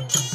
you.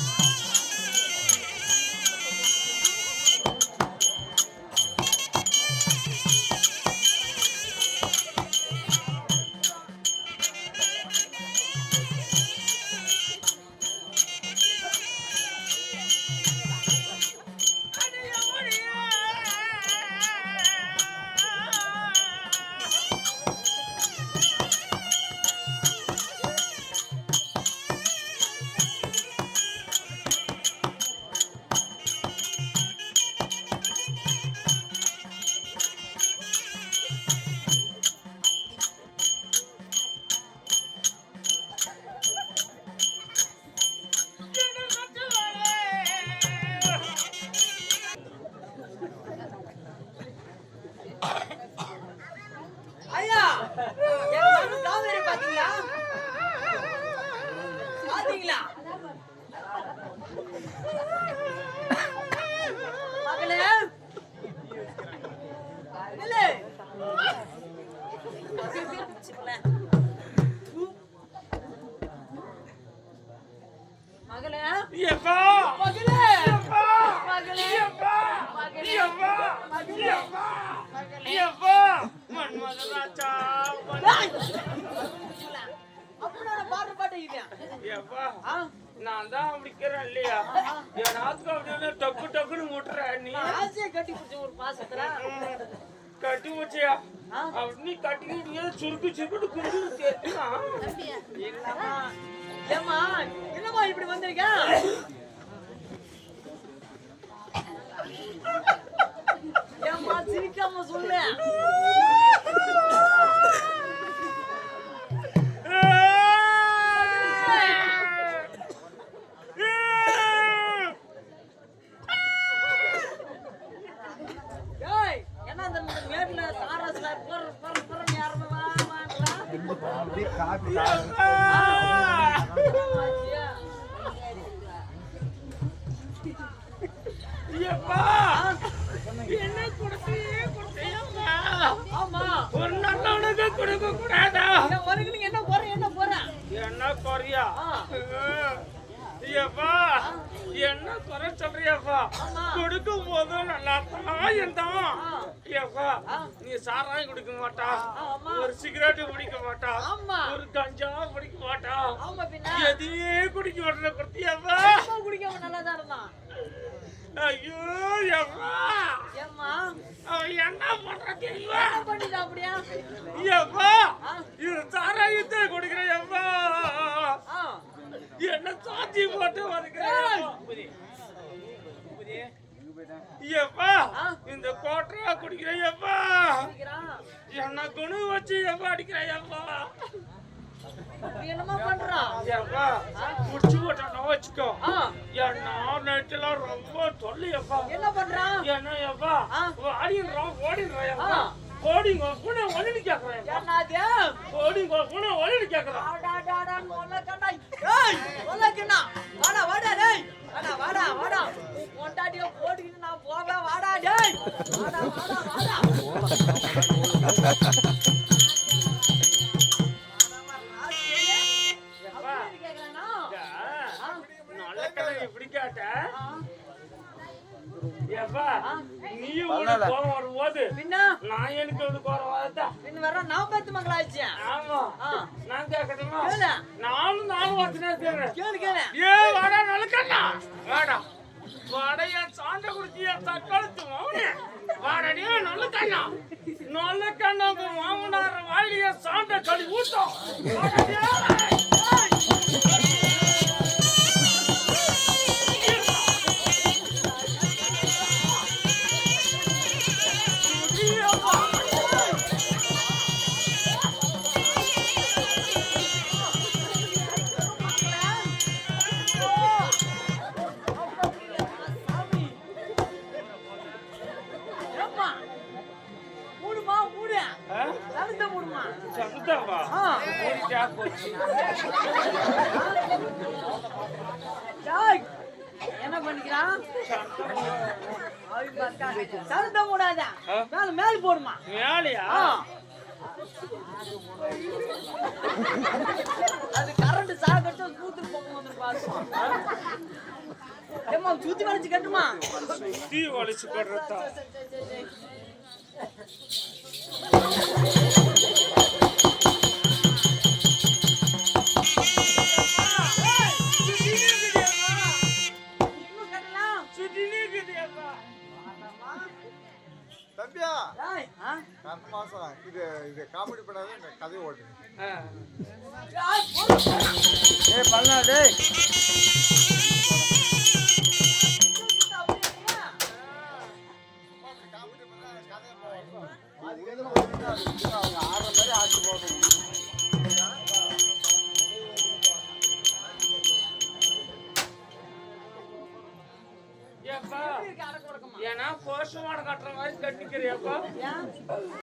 சரிங்களா மகளே. மகளே. எப்பா மகளே. எப்பா மகளே. எப்பா மகளே. எப்பா மகளே. எப்பா மகளே. எப்பா மன்மதராஜா. நான் தான் அப்படிக்கிறேன் இல்லையா? என் ஆத்துக்கு அப்படின்னு டக்கு டக்குன்னு முட்டுற நீ? ஆசையை கட்டி பிடிச்ச ஒரு பாசத்துல. கட்டி ஆ? அப்படி கட்டிக்கிட்டு சுருக்கு சுருக்குட்டு குண்டு சேர்த்துனா இல்லம்மா. ஏம்மா என்னம்மா இப்படி வந்திருக்க? ஏம்மா சிரிக்காம சொல்லு. என்ன கொடுத்து ஆமா ஒரு நல்லவனுக்கு கொடுக்க கூடாதா என்ன போற என்ன போற என்ன குறையா? ஐயப்பா என்ன குறை சொல்றியப்பா. கொடுக்கும் போது நல்லா தான் இருந்தான். ஐயப்பா. நீ சாராயம் குடிக்க மாட்டா. ஒரு சிகரெட் குடிக்க மாட்டா. ஒரு கஞ்சா குடிக்க மாட்டா எதையே குடிக்க மாட்டேன் கொடுத்தியப்பா சும்மா குடிக்காம நல்லா தான் இருந்தான் ஐயோ ஏம்மா அவன் என்ன பண்ற தெரியுமா என்ன பண்ணிட்டா அப்படியா ஐயப்பா ஆ. இது சாராயத்தை குடிக்கிறேன் எப்பா ஆ என்ன சாத்தி போட்டு வருகிறேன் ஆ. இந்த கோட்டரா குடிக்கிறேன் எப்பா என்ன குணு வச்சு எப்பா அடிக்கிறேன் எப்பா என்னமா பண்றான் எப்பா முடிச்சு போட்டா வச்சுக்கோ. ஆ. என்ன நைட்டுலாம் ரொம்ப தொல்லையப்பா என்ன பண்றான் என்ன எப்பா ஆ. ஆடிடுறான் ஓடிடுறான் எப்பா. ஓடிங்க கூட ஒளினு கேக்குறேன் ஒரு கோவம் வரும்போது பின்ன. நான் எனக்கு ஒரு கோவம் வரதா பின்ன வர நான் பத்து மங்களாச்சு. ஆமா. ஆ. நான் கேட்கட்டுமா கேளு. நானும் நானும் வச்சுனே கேளு கேளு. ஏ வாடா நல்லக்கண்ணா வாடா. வாடா என் சாண்ட குடிச்சு என் தக்காளத்து மௌனே வாடடியே நல்ல கண்ணா. நல்ல கண்ணா மாமனார் வாயிலிய சாண்ட கழி ஊட்டும் என்ன பண்ணிக்கிறான் தடுத்த மூடாத மேல போடுமா மேலையா அது கரண்ட் சாகட்டும் வந்து சுத்தி வளைச்சு கட்டுமா? சுத்தி வளைச்சு கட்டுறதா? தம்பியா? அடுத்த மாசம் இது இது காமெடி பண்ணாத இந்த கதை ஓட்டு. டேய், போடு. ஏன்னா போஷமான கட்டுற மாதிரி கட்டிக்கிறியாப்பா